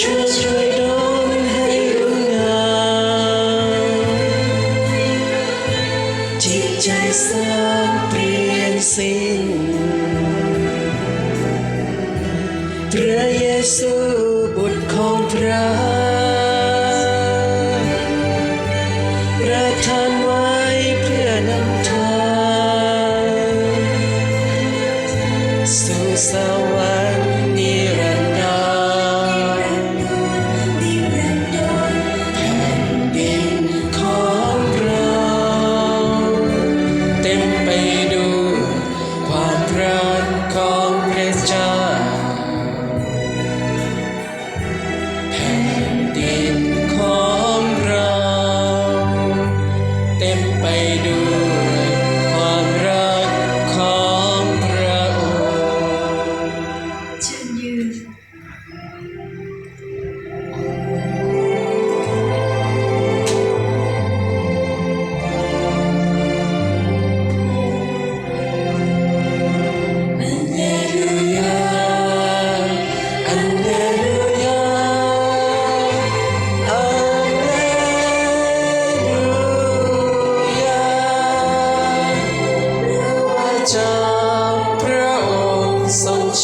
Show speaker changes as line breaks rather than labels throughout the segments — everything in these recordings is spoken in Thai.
ช่วยช่วยดให้รู้งามจิตใจสร้าเปลี่ยนสิ้นพระเยซูบุตรของพระ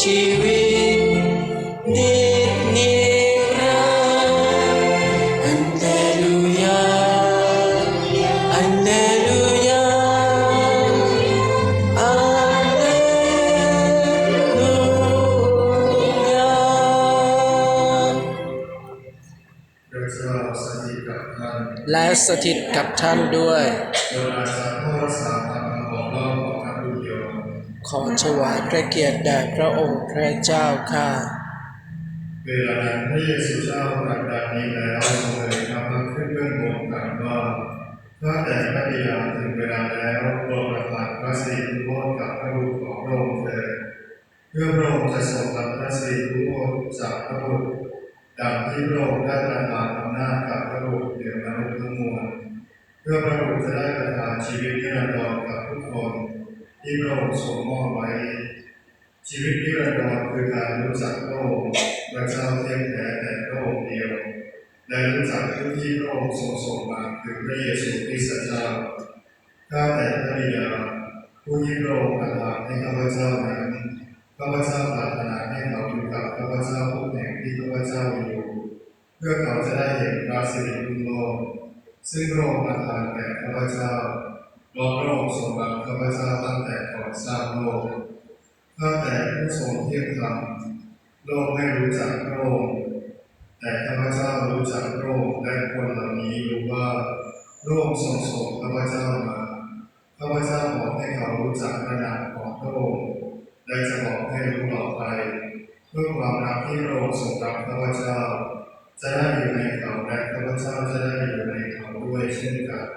ชี
วิตนิจนิรันดร์อันเลลูยาอันเลลูยาอัลเลลูยาและสถิตกับท่านด้วย
โดยอาสาโทษสาธรรมของโลกของท่า
ขอถวายพระเกียรติแด่พระองค์พระเจ้าค่ะ
เวลานั้นพระเยซูเจ้าตรัสดังนี้แล้วทรงเลยนำมาขึ้นเบื้องบนตรัสว่าถ้าแต่พระบิดาถึงเวลาแล้วโปรดประทานพระสิริโภคกับพระบุตรของพระองค์เถิดเพื่อพระองค์จะทรงรับพระสิริโภคจากพระบุตรดังที่พระองค์ได้ประทานอำนาจกับพระบุตรเหนือมนุษย์ทั้งมวลเพื่อพระบุตรจะได้ประทานชีวิตนิรันดรกับทุกคน ที่พระองค์ทรงมอบไว้ ชีวิตนิรันดรคือการรู้จักพระองค์พระเจ้าเทียมแท้แต่พระองค์เดียวและรู้จักผู้ที่พระองค์ทรงส่งมาคือพระเยซูคริสต์เจ้าข้าแต่พระบิดาผู้ที่พระองค์ประทานให้ข้าพเจ้านั้นข้าพเจ้าปรารถนาให้เขาอยู่กับข้าพเจ้าทุกแห่งที่ข้าพเจ้าอยู่เพื่อเขาจะได้เห็นระสิริรุ่งโรจน์ซึ่งพระองค์ประทานแก่ข้าพเจ้า เพราะพระองค์ทรงรักข้าพเจ้าตั้งแต่ก่อนสร้างโลกข้าแต่ผู้ทรงเที่ยงธรรมโลกไม่รู้จักพระองค์แต่ข้าพเจ้ารู้จักพระองค์และคนเหล่านี้รู้ว่าพระองค์ทรงส่งข้าพเจ้ามาข้าพเจ้าบอกให้เขารู้จักระนามของพระองค์และจะบอกให้รู้ต่อไปเพื่อความรักที่พระองค์ทรงรักข้าพเจ้า จะได้อยู่ในเขาและข้าพเจ้าจะได้อยู่ในเขาด้วยเช่นกัน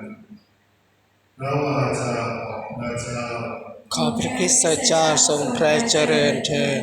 พระวาจาของพระเจ้า
ขอพระคริสตเจ้าทรงพระเจริญเถิด